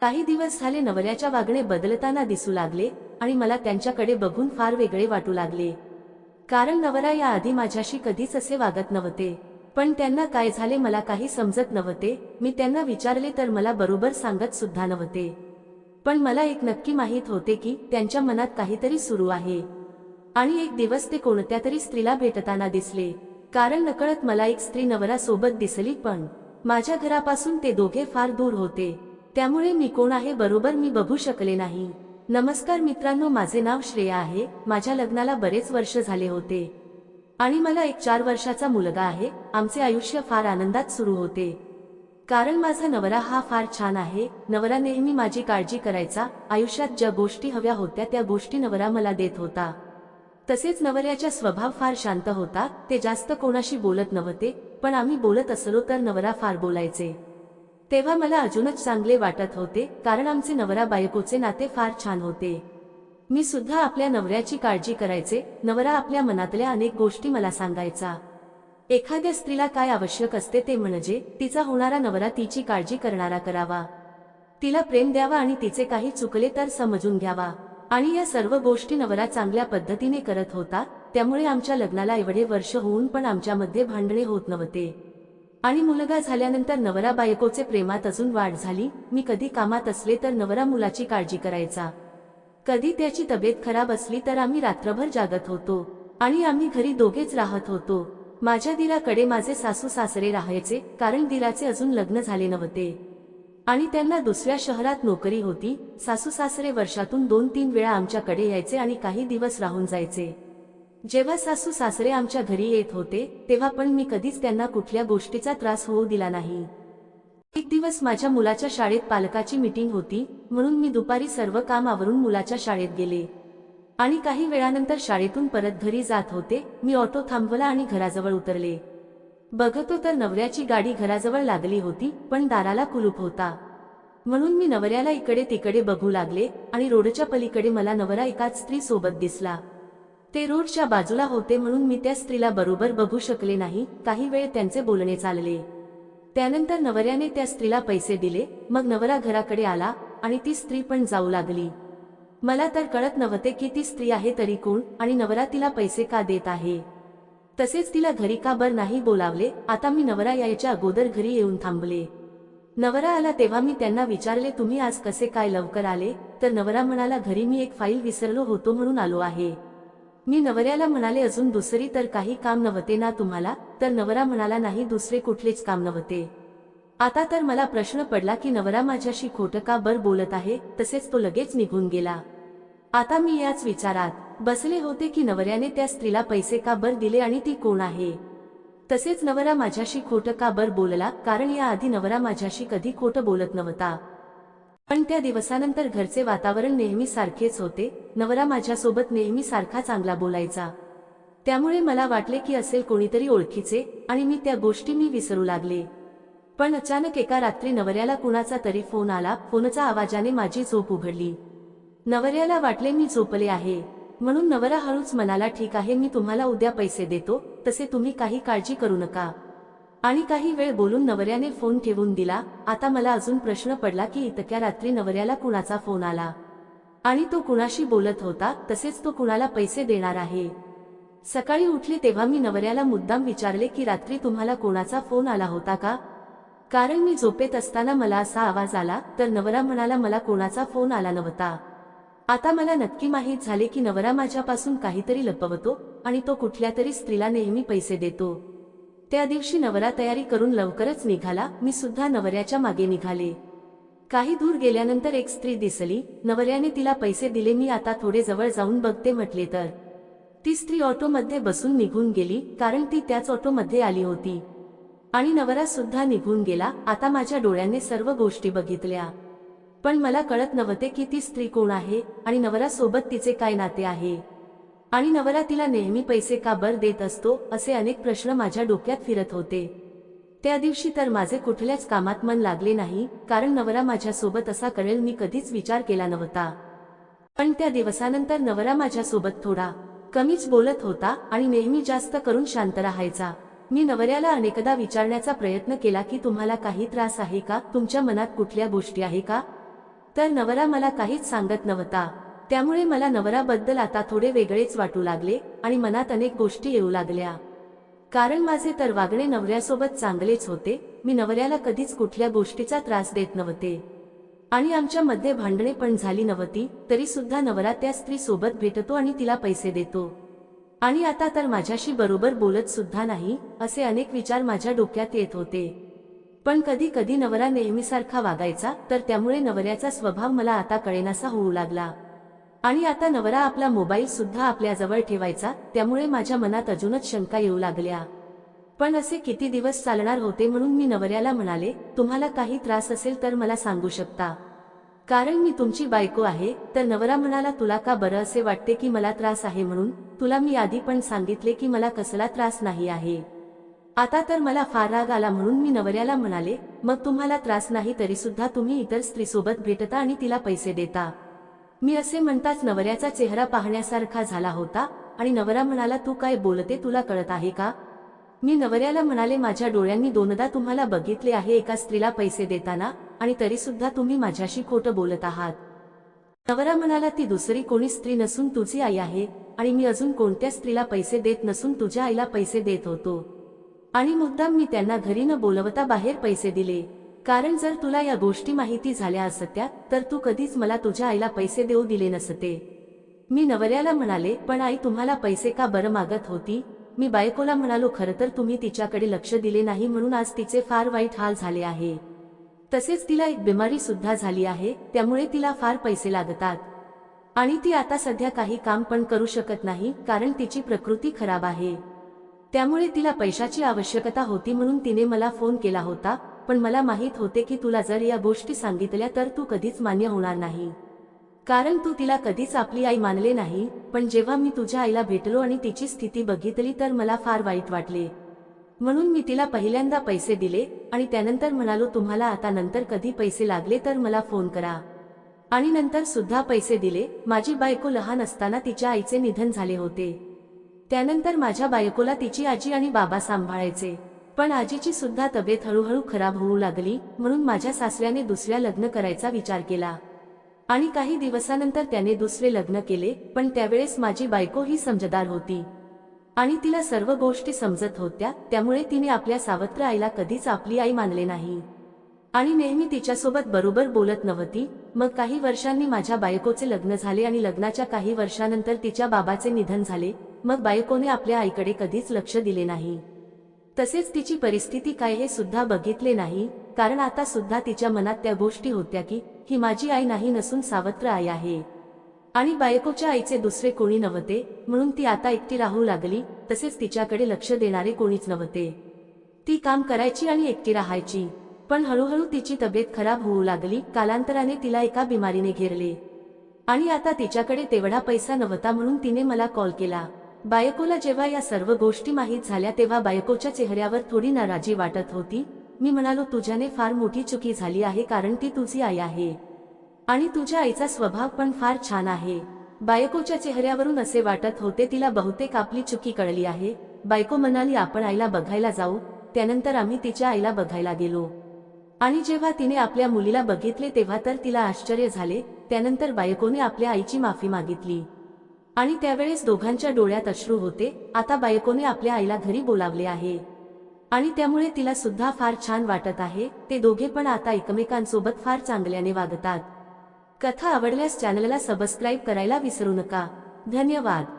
काही दिवस झाले नवऱ्याच्या वागणे बदलताना दिसू लागले आणि मला त्यांच्याकडे बघून फार वेगळे वाटू लागले. कारण नवरा या आधी माझ्याशी कधीच असे वागत नव्हते. पण त्यांना काय झाले मला काही समजत नव्हते. मी त्यांना विचारले तर मला बरोबर सांगत सुद्धा नव्हते. पण मला एक नक्की माहीत होते की त्यांच्या मनात काहीतरी सुरू आहे. आणि एक दिवस ते कोणत्या तरी स्त्रीला भेटताना दिसले. कारण नकळत मला एक स्त्री नवरा सोबत दिसली पण माझ्या घरापासून ते दोघे फार दूर होते. त्यामुळे मी कोण आहे बरोबर मी बघू शकले नाही. नमस्कार मित्रांनो माझे नाव श्रेया आहे. माझ्या लग्नाला बरेच वर्ष झाले होते. आणि मला एक चार वर्षाचा मुलगा आहे. आमचे आयुष्य फार आनंदात सुरू होते. कारण माझा नवरा हा फार छान आहे. नवरा नेहमी माझी काळजी करायचा. आयुष्यात ज्या गोष्टी हव्या होत्या त्या गोष्टी नवरा मला देत होता. तसेच नवऱ्याचा स्वभाव फार शांत होता. ते जास्त कोणाशी बोलत नव्हते. पण आम्ही बोलत असलो तर नवरा फार बोलायचे. तेव्हा मला अजूनच चांगले वाटत होते कारण आमचे नवरा बायकोचे नाते फार छान होते. मी सुद्धा आपल्या नवऱ्याची काळजी करायचे नवरा आपल्या मनातल्या अनेक गोष्टी मला सांगायचा. एखाद्या स्त्रीला काय आवश्यक असते ते म्हणजे तिचा होणारा नवरा तिची काळजी करणारा करावा. तिला प्रेम द्यावा आणि तिचे काही चुकले तर समजून घ्यावा. आणि या सर्व गोष्टी नवरा चांगल्या पद्धतीने करत होता त्यामुळे आमच्या लग्नाला एवढे वर्ष होऊन पण आमच्यामध्ये भांडणे होत नव्हते. आणि मुलगा झाल्यानंतर नवरा बायकोचे प्रेमात अजून वाढ झाली. मी कधी कामात असले तर नवरा मुलाची काळजी करायचा. कधी त्याची तब्येत खराब असली तर आम्ही रात्रभर जागत होतो. आणि आम्ही घरी दोघेच राहत होतो. माझ्या दिराकडे माझे सासू सासरे राहायचे कारण दिराचे अजून लग्न झाले नव्हते. आणि त्यांना दुसऱ्या शहरात नोकरी होती. सासू सासरे वर्षातून दोन तीन वेळा आमच्याकडे यायचे आणि काही दिवस राहून जायचे. जेव्हा सासू सासरे आमच्या घरी येत होते तेव्हा पण मी कधीच त्यांना कुठल्या गोष्टीचा त्रास होऊ दिला नाही. एक दिवस माझ्या मुलाच्या शाळेत पालकाची मीटिंग होती म्हणून मी दुपारी सर्व काम आवरून मुलाच्या शाळेत गेले. आणि काही वेळानंतर शाळेतून परत घरी जात होते मी ऑटो थांबवला आणि घराजवळ उतरले. बघतो तर नवऱ्याची गाडी घराजवळ लागली होती पण दाराला कुलूप होता. म्हणून मी नवऱ्याला इकडे तिकडे बघू लागले आणि रोडच्या पलीकडे मला नवरा एकाच स्त्री सोबत दिसला. ते रोडच्या बाजूला होते म्हणून मी त्या स्त्रीला बरोबर बघू शकले नाही. काही वेळ त्यांचे बोलणे चालले. त्यानंतर नवऱ्याने त्या स्त्रीला पैसे दिले. मग नवरा घराकडे आला आणि ती स्त्री पण जाऊ लागली. मला तर कळत नव्हते की ती स्त्री आहे तरी कोण आणि नवरा तिला पैसे का देत आहे? तसेच तिला घरी का बर नाही बोलावले. आता मी नवरा यायच्या अगोदर घरी येऊन थांबले. नवरा आला तेव्हा मी त्यांना विचारले तुम्ही आज कसे काय लवकर आले? तर नवरा म्हणाला घरी मी एक फाईल विसरलो होतो म्हणून आलो आहे. मी नवऱ्याला म्हणाले अजून दुसरी तर काही काम नव्हते ना तुम्हाला? तर नवरा म्हणाला नाही दुसरे कुठलेच काम नव्हते. आता तर मला प्रश्न पडला की नवरा माझ्याशी खोटं का बर बोलत आहे? तसेच तो लगेच निघून गेला. आता मी याच विचारात. बसले होते की नवऱ्याने त्या स्त्रीला पैसे का बर दिले आणि ती कोण आहे? तसेच नवरा माझ्याशी खोटं का बर बोलला? कारण याआधी नवरा माझ्याशी कधी खोटं बोलत नव्हता. पण त्या दिवसानंतर घरचे वातावरण नेहमी सारखेच होते. नवरा माझ्यासोबत नेहमी सारखा चांगला बोलायचा. त्यामुळे मला वाटले की असेल कोणीतरी ओळखीचे आणि मी त्या गोष्टी मी विसरू लागले. पण अचानक एका रात्री नवऱ्याला कुणाचा तरी फोन आला. फोनचा आवाजाने माझी झोप उघडली. नवऱ्याला वाटले मी झोपले आहे. म्हणून नवरा हळूच मनाला ठीक आहे मी तुम्हाला उद्या पैसे देतो. तसे तुम्ही काही काळजी करू नका. आणि काही वेळ बोलून नवऱ्याने फोन ठेवून दिला. आता मला अजून प्रश्न पडला की इतक्या रात्री नवऱ्याला कुणाचा फोन आला? आणि तो कुणाशी बोलत होता? तसेच तो कुणाला पैसे देणार आहे? सकाळी उठले तेव्हा मी नवऱ्याला मुद्दाम विचारले की रात्री तुम्हाला कोणाचा फोन आला होता का? कारण मी झोपेत असताना मला असा आवाज आला तर नवरा म्हणाला मला कोणाचा फोन आला नव्हता. आता मला नक्की माहीत झाले की नवरा माझ्यापासून काहीतरी लपवतो आणि तो कुठल्या तरी स्त्रीला नेहमी पैसे देतो. त्या दिवशी नवरा तयारी करून लवकरच निघाला. मी सुद्धा नवऱ्याच्या मागे निघाले. काही दूर गेल्यानंतर एक स्त्री दिसली. नवऱ्याने तिला पैसे दिले. मी आता थोडे जवळ जाऊन बघते म्हटले तर. ती स्त्री ऑटोमध्ये बसून निघून गेली कारण ती त्याच ऑटोमध्ये आली होती. आणि नवरा सुद्धा निघून गेला. आता माझ्या डोळ्याने सर्व गोष्टी बघितल्या. पण मला कळत नव्हते की ती स्त्री कोण आहे आणि नवरा सोबत तिचे काय नाते आहे. आणि नवरा तिला नेहमी पैसे का बर देत असतो असे अनेक प्रश्न माझ्या डोक्यात फिरत होते. त्या दिवशी तर माझे कुठल्याच कामात मन लागले नाही कारण नवरा माझ्यासोबत असा करेल मी कधीच विचार केला नव्हता. पण त्या दिवसानंतर नवरा माझ्यासोबत थोडा कमीच बोलत होता आणि नेहमी जास्त करून शांत राहायचा. मी नवऱ्याला अनेकदा विचारण्याचा प्रयत्न केला की तुम्हाला काही त्रास आहे का तुमच्या मनात कुठल्या गोष्टी आहे का? तर नवरा मला काहीच सांगत नव्हता. त्यामुळे मला नवराबद्दल आता थोडे वेगळेच वाटू लागले आणि मनात अनेक गोष्टी येऊ लागल्या. कारण माझे तर वागणे नवऱ्यासोबत चांगलेच होते. मी नवऱ्याला कधीच कुठल्या गोष्टीचा त्रास देत नव्हते. आणि आमच्यामध्ये भांडणे पण झाली नव्हती तरी सुद्धा नवरा त्या स्त्री सोबत भेटतो आणि तिला पैसे देतो. आणि आता तर माझ्याशी बरोबर बोलत सुद्धा नाही असे अनेक विचार माझ्या डोक्यात येत होते. पण कधी कधी नवरा नेहमीसारखा वागायचा तर त्यामुळे नवऱ्याचा स्वभाव मला आता कळेनासा होऊ लागला. आणि आता नवरा आपला मोबाईल सुद्धा आपल्याजवळ ठेवायचा त्यामुळे माझ्या मनात अजूनच शंका येऊ लागल्या. पण असे किती दिवस चालणार होते म्हणून मी नवऱ्याला म्हणाले तुम्हाला काही त्रास असेल तर मला सांगू शकता. कारण मी तुमची बायको आहे तर नवरा म्हणाला तुला का बरं असे वाटते की मला त्रास आहे म्हणून? तुला मी आधी पण सांगितले की मला कसला त्रास नाही आहे. आता तर मला फार राग आला म्हणून मी नवऱ्याला म्हणाले मग तुम्हाला त्रास नाही तरी सुद्धा तुम्ही इतर स्त्रीसोबत भेटता आणि तिला पैसे देता. मी असे म्हणताच नवऱ्याचा चेहरा पाहण्यासारखा झाला होता आणि नवरा म्हणाला तू काय बोलते? तुला कळत आहे का? मी नवऱ्याला म्हणाले माझ्या डोळ्यांनी दोनदा तुम्हाला बघितले आहे एका स्त्रीला पैसे देताना आणि तरी सुद्धा तुम्ही माझ्याशी खोटं बोलत आहात. नवरा म्हणाला ती दुसरी कोणी स्त्री नसून तुझी आई आहे आणि मी अजून कोणत्या स्त्रीला पैसे देत नसून तुझ्या आईला पैसे देत होतो. आणि मुद्दाम मी त्यांना घरी न बोलवता बाहेर पैसे दिले. कारण जर तुला या गोष्टी माहिती झाल्या असत्या तर तू कधीच मला तुझ्या आईला पैसे देऊ दिले नसते. मी नवऱ्याला म्हणाले पण आई तुम्हाला पैसे का बरं मागत होती? मी बायकोला म्हणालो खरं तर तुम्ही तिच्याकडे लक्ष दिले नाही म्हणून आज तिचे फार वाईट हाल झाले आहे. तसेच तिला एक बिमारी सुद्धा झाली आहे त्यामुळे तिला फार पैसे लागतात. आणि ती आता सध्या काही काम पण करू शकत नाही कारण तिची प्रकृती खराब आहे. त्यामुळे तिला पैशाची आवश्यकता होती म्हणून तिने मला फोन केला होता पण मला माहीत होते की तुला जर या गोष्टी सांगितल्या तर तू कधीच मान्य होणार नाही. कारण तू तिला कधीच आपली आई मानले नाही पण जेव्हा मी तुझ्या आईला भेटलो आणि तिची स्थिती बघितली तर मला फार वाईट वाटले. म्हणून मी तिला पहिल्यांदा पैसे दिले आणि त्यानंतर म्हणालो तुम्हाला आता नंतर कधी पैसे लागले तर मला फोन करा. आणि नंतर सुद्धा पैसे दिले. माझी बायको लहान असताना तिच्या आईचे निधन झाले होते. त्यानंतर माझ्या बायकोला तिची आजी आणि बाबा सांभाळायचे. पण आजीची सुद्धा तब्येत हळूहळू खराब होऊ लागली म्हणून माझ्या सासऱ्याने दुसऱ्या लग्न करायचा विचार केला. आणि काही दिवसानंतर त्याने दुसरे लग्न केले पण त्यावेळेस माझी बायको ही समजदार होती. आणि तिला सर्व गोष्टी समजत होत्या त्यामुळे तिने आपल्या सावत्र आईला कधीच आपली आई मानले नाही. आणि नेहमी तिच्यासोबत बरोबर बोलत नव्हती मग काही वर्षांनी माझ्या बायकोचे लग्न झाले आणि लग्नाच्या काही वर्षानंतर तिच्या बाबाचे निधन झाले मग बायकोने आपल्या आईकडे कधीच लक्ष दिले नाही. तसेच तिची परिस्थिती काय हे सुद्धा बघितले नाही कारण आता सुद्धा तिच्या मनात त्या गोष्टी होत्या की ही माझी आई नाही नसून सावत्र आई आहे. आणि बायकोच्या आईचे दुसरे कोणी नव्हते म्हणून ती आता एकटी राहू लागली तसेच तिच्याकडे लक्ष देणारे कोणीच नव्हते. ती काम करायची आणि एकटी राहायची. पण हळूहळू तिची तब्येत खराब होऊ लागली कालांतराने तिला एका बिमारीने घेरले. आणि आता तिच्याकडे तेवढा पैसा नव्हता म्हणून तिने मला कॉल केला. बायकोला जेव्हा या सर्व गोष्टी माहीत झाल्या तेव्हा बायकोच्या चेहऱ्यावर थोडी नाराजी वाटत होती. मी म्हणालो तुझ्याने फार मोठी चुकी झाली आहे कारण ती तुझी आई आहे. आणि तुझ्या आईचा स्वभाव पण फार छान आहे. बायकोच्या चेहऱ्यावरून असे वाटत होते तिला बहुतेक आपली चुकी कळली आहे. बायको म्हणाली आपण आईला बघायला जाऊ. त्यानंतर आम्ही तिच्या आईला बघायला गेलो. आणि जेव्हा तिने आपल्या मुलीला बघितले तेव्हा तर तिला आश्चर्य झाले. त्यानंतर बायकोने आपल्या आईची माफी मागितली. आणि त्यावेळेस दोघांच्या डोळ्यात अश्रू होते. आता बायकोने आपल्या आईला घरी बोलावले आहे. आणि त्यामुळे तिला सुद्धा फार छान वाटत आहे. ते दोघे पण आता एकमेकांसोबत फार चांगल्याने वागतात. कथा आवडल्यास चॅनलला सबस्क्राईब करायला विसरू नका. धन्यवाद.